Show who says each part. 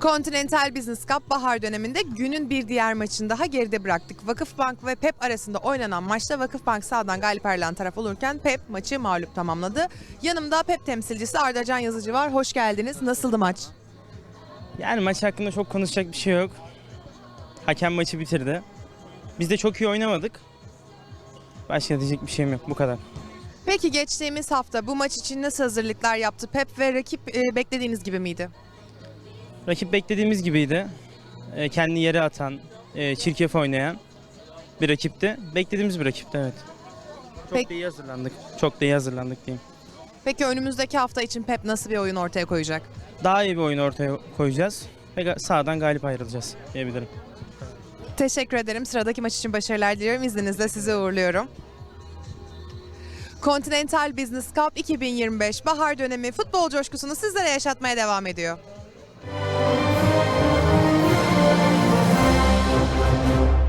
Speaker 1: Continental Business Cup bahar döneminde günün bir diğer maçını daha geride bıraktık. Vakıfbank ve PEP arasında oynanan maçta Vakıfbank sağdan galip ayrılan taraf olurken PEP maçı mağlup tamamladı. Yanımda PEP temsilcisi Arda Can Yazıcı var. Hoş geldiniz. Nasıldı maç?
Speaker 2: Yani maç hakkında çok konuşacak bir şey yok. Hakem maçı bitirdi. Biz de çok iyi oynamadık. Başka diyecek bir şeyim yok. Bu kadar.
Speaker 1: Peki geçtiğimiz hafta bu maç için nasıl hazırlıklar yaptı PEP ve rakip e, beklediğiniz gibi miydi?
Speaker 2: Rakip beklediğimiz gibiydi. Ee, kendi yere atan, e, çirkef oynayan bir rakipti. Beklediğimiz bir rakipti evet. Çok
Speaker 1: Peki-
Speaker 2: da iyi hazırlandık. Çok da iyi hazırlandık diyeyim.
Speaker 1: Peki önümüzdeki hafta için PEP nasıl bir oyun ortaya koyacak?
Speaker 2: Daha iyi bir oyun ortaya koyacağız. Ve ga- sağdan galip ayrılacağız diyebilirim.
Speaker 1: Teşekkür ederim. Sıradaki maç için başarılar diliyorum. İzninizle sizi uğurluyorum. Continental Business Cup 2025 bahar dönemi futbol coşkusunu sizlere yaşatmaya devam ediyor.